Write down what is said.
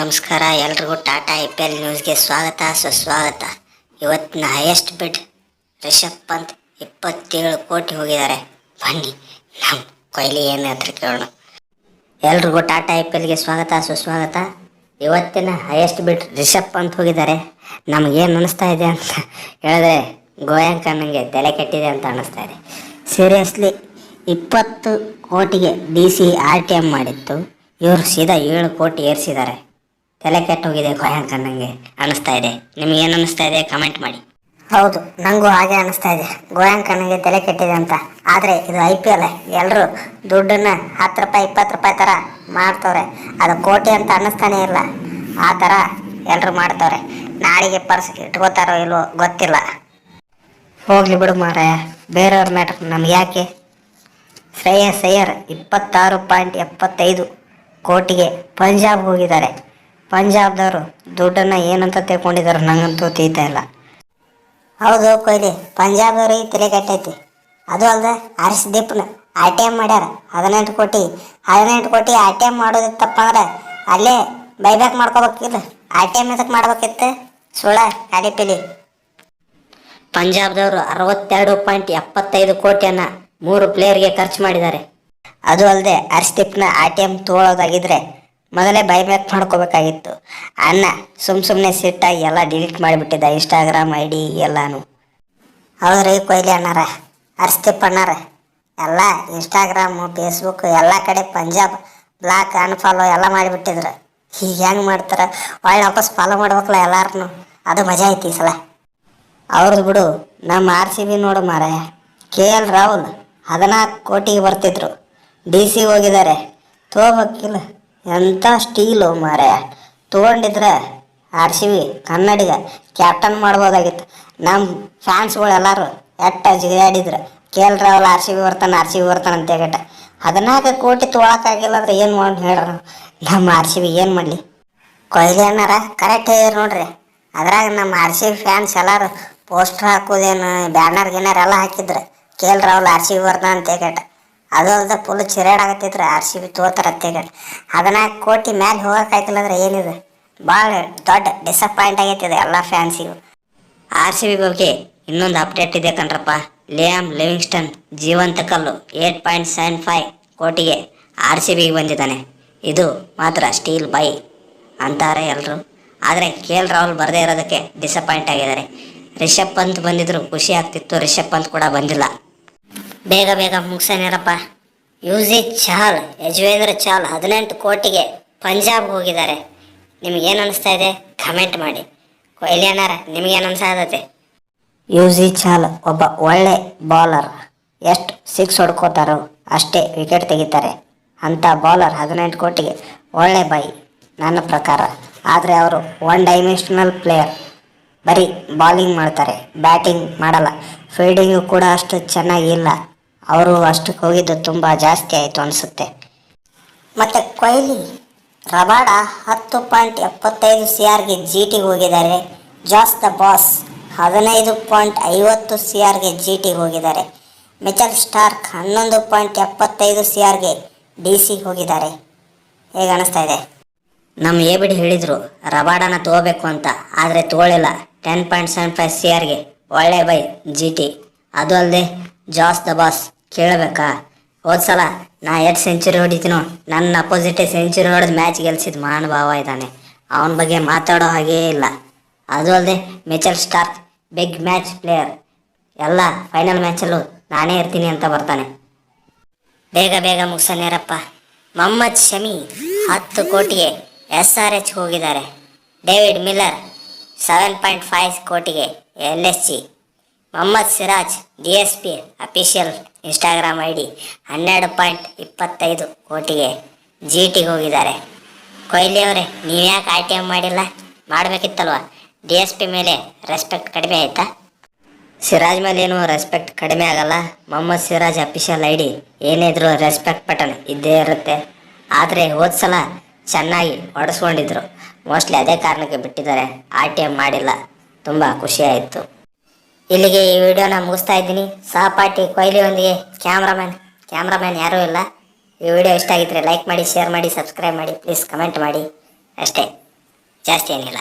ನಮಸ್ಕಾರ, ಎಲ್ರಿಗೂ Tata I P L ನ್ಯೂಸ್ಗೆ ಸ್ವಾಗತ, ಸುಸ್ವಾಗತ. ಇವತ್ತಿನ ಹೈಯೆಸ್ಟ್ ಬಿಡ್ ರಿಷಬ್ ಪಂತ್ ಇಪ್ಪತ್ತೇಳು ಕೋಟಿ ಹೋಗಿದ್ದಾರೆ. ಬನ್ನಿ ನಮ್ಮ ಕೊಹ್ಲಿ ಏನು ಹತ್ರ ಕೇಳೋಣ. ಎಲ್ರಿಗೂ ಟಾಟಾ ಐ ಪಿ ಎಲ್ಗೆ ಸ್ವಾಗತ, ಸುಸ್ವಾಗತ. ಇವತ್ತಿನ ಹೈಯೆಸ್ಟ್ ಬಿಡ್ ರಿಷಬ್ ಪಂತ್ ಹೋಗಿದ್ದಾರೆ. ನಮಗೇನು ಅನಿಸ್ತಾ ಇದೆ ಅಂತ ಹೇಳಿದ್ರೆ, ಗೋಯಾಂಕ ನನಗೆ ತಲೆ ಕೆಟ್ಟಿದೆ ಅಂತ ಅನ್ನಿಸ್ತಾ ಇದೆ. ಸೀರಿಯಸ್ಲಿ ಇಪ್ಪತ್ತು ಕೋಟಿಗೆ D C R T M ಮಾಡಿತ್ತು. ಇವರು ಸೀದಾ ಏಳು ಕೋಟಿ ಏರಿಸಿದ್ದಾರೆ. ತಲೆ ಕೆಟ್ಟು ಹೋಗಿದೆ ಗೋಯಾಂಕ ನನಗೆ ಅನಿಸ್ತಾ ಇದೆ. ನಿಮ್ಗೆ ಏನು ಅನಿಸ್ತಾ ಇದೆ? ಕಮೆಂಟ್ ಮಾಡಿ. ಹೌದು ನನಗೂ ಹಾಗೆ ಅನಿಸ್ತಾ ಇದೆ. ಗೋಯಾಂಕ ನನಗೆ ತಲೆ ಕೆಟ್ಟಿದೆ ಅಂತ. ಆದರೆ ಇದು ಐ ಪಿ ಎಲ್ ಎಲ್ಲರೂ ದುಡ್ಡನ್ನು ಹತ್ತು ರೂಪಾಯಿ ಇಪ್ಪತ್ತು ರೂಪಾಯಿ ಥರ ಮಾಡ್ತವ್ರೆ. ಅದು ಕೋಟಿ ಅಂತ ಅನ್ನಿಸ್ತಾನೆ ಇಲ್ಲ. ಆ ಥರ ಎಲ್ಲರೂ ಮಾಡ್ತವ್ರೆ. ನಾಳೆಗೆ ಪರ್ಸ್ ಇಟ್ಕೋತಾರೋ ಇಲ್ವೋ ಗೊತ್ತಿಲ್ಲ. ಹೋಗಲಿ ಬಿಡು ಮಾರಾಯ. ಬೇರೆಯವ್ರ ಮ್ಯಾಟ್ರ್ ನಮ್ಗೆ ಯಾಕೆ? ಶ್ರೇಯಸ್ ಅಯ್ಯರ್ ಇಪ್ಪತ್ತಾರು ಪಾಯಿಂಟ್ ಎಪ್ಪತ್ತೈದು ಕೋಟಿಗೆ ಪಂಜಾಬ್ ಹೋಗಿದ್ದಾರೆ. ಪಂಜಾಬ್ದವರು ದುಡ್ಡನ್ನ ಏನಂತ ತಿಳ್ಕೊಂಡಿದ್ದಾರೆ ನಂಗಂತೂ ತೀತಾ ಇಲ್ಲ. ಹೌದು ಕೊಹ್ಲಿ, ಪಂಜಾಬ್ದವ್ರಿಗೆ ತಲೆ ಕಟ್ಟೈತಿ. ಅದು ಅಲ್ಲದೆ ಹರ್ಷದೀಪ್ನ ಆರ್ ಟಿ ಎಂ ಮಾಡ್ಯಾರ. ಹದಿನೆಂಟು ಕೋಟಿ ಹದಿನೆಂಟು ಕೋಟಿ ಆರ್ ಟಿ ಎಂ ಮಾಡೋದಿತ್ತಪ್ಪ ಅಂದ್ರೆ ಅಲ್ಲೇ ಬೈಬ್ಯಾಕ್ ಮಾಡ್ಕೋಬೇಕಿಲ್ಲ ಆರ್ ಟಿ ಎಂ ಇದಕ್ಕೆ ಮಾಡ್ಬೇಕಿತ್ತು? ಸುಳ್ಳ ಗಾಡಿ ಪಿಲಿ. ಪಂಜಾಬ್ದವರು ಅರವತ್ತೆರಡು ಪಾಯಿಂಟ್ ಎಪ್ಪತ್ತೈದು ಕೋಟಿಯನ್ನ ಮೂರು ಪ್ಲೇಯರ್ಗೆ ಖರ್ಚು ಮಾಡಿದ್ದಾರೆ. ಅದು ಅಲ್ಲದೆ ಹರ್ಷದೀಪ್ನ ಆರ್ ಟಿ ಎಂ ತೊಗೊಳೋದಾಗಿದ್ರೆ ಮೊದಲೇ ಬೈಬ್ಯಾಕ್ ಮಾಡ್ಕೋಬೇಕಾಗಿತ್ತು. ಅಣ್ಣ ಸುಮ್ ಸುಮ್ಮನೆ ಸಿಟ್ಟಾಗಿ ಎಲ್ಲ ಡಿಲೀಟ್ ಮಾಡಿಬಿಟ್ಟಿದ್ದ ಇನ್ಸ್ಟಾಗ್ರಾಮ್ ಐ ಡಿ ಎಲ್ಲಾನು. ಹೌದ್ರಿ ಕೊಹ್ಲಿ ಅಣ್ಣಾರ, ಅರ್ಸ್ತಿಪ್ಪ ಅಣ್ಣಾರ. ಎಲ್ಲ ಇನ್ಸ್ಟಾಗ್ರಾಮು ಫೇಸ್ಬುಕ್ ಎಲ್ಲ ಕಡೆ ಪಂಜಾಬ್ ಬ್ಲಾಕ್ ಅನ್ಫಾಲೋ ಎಲ್ಲ ಮಾಡಿಬಿಟ್ಟಿದ್ರು. ಈಗ ಹೆಂಗೆ ಮಾಡ್ತಾರೆ? ಒಳ್ಳೆ ವಾಪಸ್ ಫಾಲೋ ಮಾಡ್ಬೇಕಲ್ಲ ಎಲ್ಲಾರನು. ಅದು ಮಜಾ ಐತಿ ಸಲ. ಅವ್ರದ್ದು ಬಿಡು, ನಮ್ಮ ಆರ್ ಸಿ ಬಿ ನೋಡು ಮಾರಾಯ ಕೆ ಎಲ್ ರಾಹುಲ್ ಹದಿನಾಲ್ಕು ಕೋಟಿಗೆ ಬರ್ತಿದ್ರು. ಡಿ ಸಿ ಹೋಗಿದ್ದಾರೆ. ತಗೋಬೇಕಿಲ್ಲ. ಎಂಥ ಸ್ಟೀಲು ಮಾರೆ ತೊಗೊಂಡಿದ್ರೆ ಆರ್ ಸಿ ಬಿ ಕನ್ನಡಿಗ ಕ್ಯಾಪ್ಟನ್ ಮಾಡ್ಬೋದಾಗಿತ್ತು. ನಮ್ಮ ಫ್ಯಾನ್ಸ್ಗಳು ಎಲ್ಲರೂ ಎಟ್ಟ ಜಿಗಾಡಿದ್ರು K L Rahul R C B ಬರ್ತಾನೆ ಆರ್ ಸಿ ಬಿ ಬರ್ತಾನೆ ಅಂತ ಹೇಳಿ ಹದಿನಾಲ್ಕು ಕೋಟಿ ತೊಗೊಳಕ್ಕಾಗಿಲ್ಲ ಅಂದ್ರೆ ಏನು ಮಾಡಿ ಹೇಳ್ರ ನಮ್ಮ ಆರ್ ಸಿ ಬಿ ಏನು ಮಾಡಲಿ? ಕೊಹ್ಲಿ ಅಣ್ಣಾರ ಕರೆಕ್ಟ್ ಹೇಳಿದ್ರು ನೋಡ್ರಿ. ಅದ್ರಾಗ ನಮ್ಮ ಆರ್ ಸಿ ಬಿ ಫ್ಯಾನ್ಸ್ ಎಲ್ಲರೂ ಪೋಸ್ಟರ್ ಹಾಕೋದೇನು ಬ್ಯಾನರ್ ಗಿನ್ನರ್ ಎಲ್ಲ ಹಾಕಿದ್ರು. K L Rahul R C B ಬರ್ತಾನೆ ಅಂತ ಹೇಳ್ಬಿಟ್ಟು ಅದು ಅಲ್ಲದೆ ಫುಲ್ ಚಿರಾಡಾಗತ್ತಿದ್ರು ಆರ್ ಸಿ ಬಿ ತೋತಾರ ಹೇಳ್ಬಿಟ್ಟು ಹದಿನಾಲ್ಕು ಕೋಟಿ ಮ್ಯಾಲೆ ಹೋಗೋಕ್ಕಾಗಿಲ್ಲ ಅಂದ್ರೆ ಏನಿದೆ ಭಾಳ ದೊಡ್ಡ ಡಿಸಪಾಯಿಂಟ್ ಆಗೈತಿದೆ ಎಲ್ಲ ಫ್ಯಾನ್ಸಿಗೂ ಆರ್ ಸಿ ಬಿ ಬಗ್ಗೆ ಇನ್ನೊಂದು ಅಪ್ಡೇಟ್ ಇದೆ ಕಣ್ರಪ್ಪ. ಲಿಯಾಮ್ ಲಿವಿಂಗ್ಸ್ಟನ್ ಜೀವಂತ ಕಲ್ಲು ಏಟ್ ಪಾಯಿಂಟ್ ಸೆವೆನ್ ಫೈವ್ ಕೋಟಿಗೆ ಆರ್ ಸಿ ಬಿಗೆ ಬಂದಿದ್ದಾನೆ. ಇದು ಮಾತ್ರ ಸ್ಟೀಲ್ ಬೈ ಅಂತಾರೆ ಎಲ್ಲರೂ ಆದರೆ ಕೆ ಎಲ್ ರಾಹುಲ್ ಬರದೇ ಇರೋದಕ್ಕೆ ಡಿಸಪಾಯಿಂಟ್ ಆಗಿದ್ದಾರೆ. ರಿಷಬ್ ಪಂತ್ ಬಂದಿದ್ರು ಖುಷಿ ಆಗ್ತಿತ್ತು. ರಿಷಬ್ ಪಂತ್ ಕೂಡ ಬಂದಿಲ್ಲ. ಬೇಗ ಬೇಗ ಮುಗಿಸೇನರಪ್ಪ. ಯೂಸಿ ಚಹಲ್ ಯಜುವೇಂದ್ರ ಚಹಲ್ ಹದಿನೆಂಟು ಕೋಟಿಗೆ ಪಂಜಾಬ್ಗೆ ಹೋಗಿದ್ದಾರೆ. ನಿಮಗೇನು ಅನಿಸ್ತಾ ಇದೆ? ಕಮೆಂಟ್ ಮಾಡಿ. ಅಣ್ಣಾರ? ನಿಮ್ಗೇನು ಅನ್ಸಾದತೆ ಯೂಸಿ ಚಾಲ್ ಒಬ್ಬ ಒಳ್ಳೆ ಬೌಲರ್ ಎಷ್ಟು ಸಿಕ್ಸ್ ಹೊಡ್ಕೋತಾರೋ ಅಷ್ಟೇ ವಿಕೆಟ್ ತೆಗಿತಾರೆ. ಅಂಥ ಬೌಲರ್ ಹದಿನೆಂಟು ಕೋಟಿಗೆ ಒಳ್ಳೆ ಬೈ ನನ್ನ ಪ್ರಕಾರ. ಆದರೆ ಅವರು ಒನ್ ಡೈಮೆನ್ಷನಲ್ ಪ್ಲೇಯರ್ ಬರೀ ಬಾಲಿಂಗ್ ಮಾಡ್ತಾರೆ. ಬ್ಯಾಟಿಂಗ್ ಮಾಡಲ್ಲ. ಫೀಲ್ಡಿಂಗು ಕೂಡ ಅಷ್ಟು ಚೆನ್ನಾಗಿಲ್ಲ ಅವರು ಅಷ್ಟಕ್ಕೆ ಹೋಗಿದ್ದು ತುಂಬ ಜಾಸ್ತಿ ಆಯಿತು ಅನಿಸುತ್ತೆ. ಮತ್ತು ಕೊಹ್ಲಿ ರಬಾಡ ಹತ್ತು ಪಾಯಿಂಟ್ ಎಪ್ಪತ್ತೈದು ಸಿ ಆರ್ಗೆ ಜಿ ಟಿಗೆ ಹೋಗಿದ್ದಾರೆ. ಜಾಸ್ ದ ಬಾಸ್ ಹದಿನೈದು ಪಾಯಿಂಟ್ ಐವತ್ತು ಸಿ ಆರ್ಗೆ ಜಿ ಟಿಗೆ ಹೋಗಿದ್ದಾರೆ. ಮಿಚಲ್ ಸ್ಟಾರ್ಕ್ ಹನ್ನೊಂದು ಪಾಯಿಂಟ್ ಎಪ್ಪತ್ತೈದು ಸಿ ಆರ್ಗೆ ಡಿ ಸಿಗೆ ಹೋಗಿದ್ದಾರೆ. ಹೇಗೆ ಅನಿಸ್ತಾ ಇದೆ? ನಮ್ಮ ಎ ಬಿಡಿ ಹೇಳಿದರು ರಬಾಡನ ತಗೋಬೇಕು ಅಂತ, ಆದರೆ ತಗೊಳ್ಳಿಲ್ಲ. Ten point seven five C ಆರ್ಗೆ ಒಳ್ಳೆ ಬೈ ಜಿ ಟಿ ಅದು ಅಲ್ಲದೆ ಜಾಸ್ ದ ಬಾಸ್ ಕೇಳಬೇಕಾ ಹೋದ ಸಲ ನಾ ಎಷ್ಟು ಸೆಂಚುರಿ ಹೊಡಿತೀನೋ ನನ್ನ ಅಪೋಸಿಟ್ ಸೆಂಚುರಿ ಹೊಡೆದು ಮ್ಯಾಚ್ ಗೆಲ್ಸಿದ ಮಹಾನುಭಾವ ಇದ್ದಾನೆ ಅವನ ಬಗ್ಗೆ ಮಾತಾಡೋ ಹಾಗೇ ಇಲ್ಲ. ಅದು ಅಲ್ಲದೆ Mitchell Starc big match player ಎಲ್ಲ ಫೈನಲ್ ಮ್ಯಾಚಲ್ಲೂ ನಾನೇ ಇರ್ತೀನಿ ಅಂತ ಬರ್ತಾನೆ. ಬೇಗ ಬೇಗ ಮುಗಿಸನೇರಪ್ಪ ಮೊಹಮ್ಮದ್ ಶಮಿ ಹತ್ತು ಕೋಟಿಗೆ ಎಸ್ ಆರ್ ಎಚ್ ಹೋಗಿದ್ದಾರೆ. David Miller seven point five ಕೋಟಿಗೆ L S C Mohammad Siraj D S P official Instagram I D ಹನ್ನೆರಡು ಪಾಯಿಂಟ್ ಇಪ್ಪತ್ತೈದು ಕೋಟಿಗೆ ಜಿ ಟಿಗೆ ಹೋಗಿದ್ದಾರೆ. ಕೊಹ್ಲಿ ಅವರೇ, ನೀವು ಯಾಕೆ ಆರ್ ಟಿ ಎಂ ಮಾಡಿಲ್ಲ? ಮಾಡಬೇಕಿತ್ತಲ್ವ? ಡಿ ಎಸ್ ಪಿ ಮೇಲೆ ರೆಸ್ಪೆಕ್ಟ್ ಕಡಿಮೆ ಆಯಿತಾ? ಸಿರಾಜ್ ಮೇಲೆ ಏನು ರೆಸ್ಪೆಕ್ಟ್ ಕಡಿಮೆ ಆಗಲ್ಲ? Mohammad Siraj official I D ಏನೇ ಇದ್ರೂ ರೆಸ್ಪೆಕ್ಟ್ ಬಟನ್ ಇದ್ದೇ ಇರುತ್ತೆ. ಆದರೆ ಹೋದ ಸಲ ಚೆನ್ನಾಗಿ ಹೊಡೆಸ್ಕೊಂಡಿದ್ರು. ಮೋಸ್ಟ್ಲಿ ಅದೇ ಕಾರಣಕ್ಕೆ ಬಿಟ್ಟಿದ್ದಾರೆ. ಆರ್ ಟಿ ಎಂ ಮಾಡಿಲ್ಲ. ತುಂಬ ಖುಷಿ ಆಯಿತು. ಇಲ್ಲಿಗೆ ಈ ವಿಡಿಯೋನ ಮುಗಿಸ್ತಾ ಇದ್ದೀನಿ. ಸಹಪಾಠಿ ಕೊಹ್ಲಿಯೊಂದಿಗೆ ಕ್ಯಾಮ್ರಾಮ್ಯಾನ್ ಕ್ಯಾಮ್ರಾಮ್ಯಾನ್ ಯಾರೂ ಇಲ್ಲ. ಈ ವಿಡಿಯೋ ಇಷ್ಟ ಆಗಿದ್ರೆ ಲೈಕ್ ಮಾಡಿ ಶೇರ್ ಮಾಡಿ ಸಬ್ಸ್ಕ್ರೈಬ್ ಮಾಡಿ. ಪ್ಲೀಸ್ ಕಮೆಂಟ್ ಮಾಡಿ. ಅಷ್ಟೇ. ಜಾಸ್ತಿ ಏನಿಲ್ಲ.